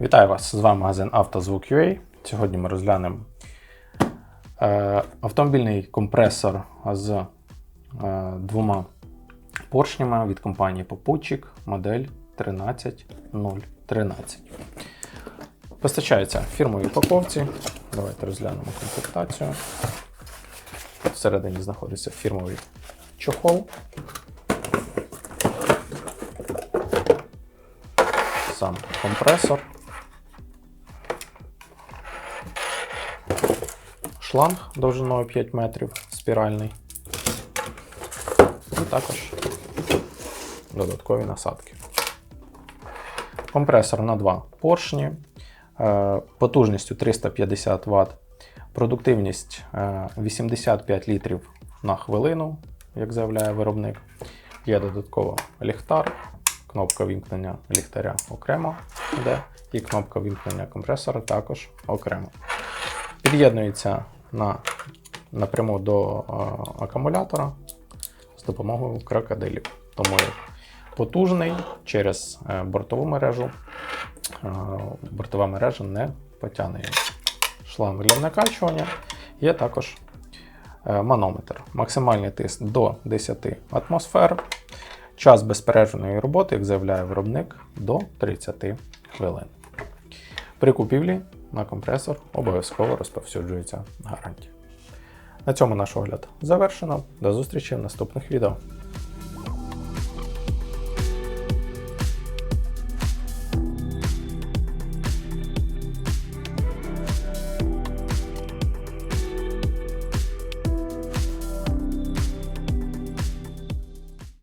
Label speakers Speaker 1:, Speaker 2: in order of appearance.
Speaker 1: Вітаю вас! З вами магазин «Автозвук.UA». Сьогодні ми розглянемо е, автомобільний компресор з е, двома поршнями від компанії Попутчик, модель 13013. Постачається в упаковці. Давайте розглянемо комплектацію. Всередині знаходиться фірмовий чохол. Сам компресор. Шланг довжиною 5 метрів, спіральний. І також додаткові насадки. Компресор на два поршні, е, потужністю 350 Вт, продуктивність е, 85 літрів на хвилину, як заявляє виробник. Є додатково ліхтар, кнопка вімкнення ліхтаря окремо йде, і кнопка вімкнення компресора також окремо. Під'єднується на, напряму до е, акумулятора з допомогою крокодилів. Тому потужний через е, бортову мережу. Е, бортова мережа не потягне. Шланг для накачування. Є також е, манометр. Максимальний тиск до 10 атмосфер. Час безперервної роботи, як заявляє виробник, до 30 хвилин. При купівлі на компресор обов'язково розповсюджується гарантія. На цьому наш огляд завершено. До зустрічі в наступних відео.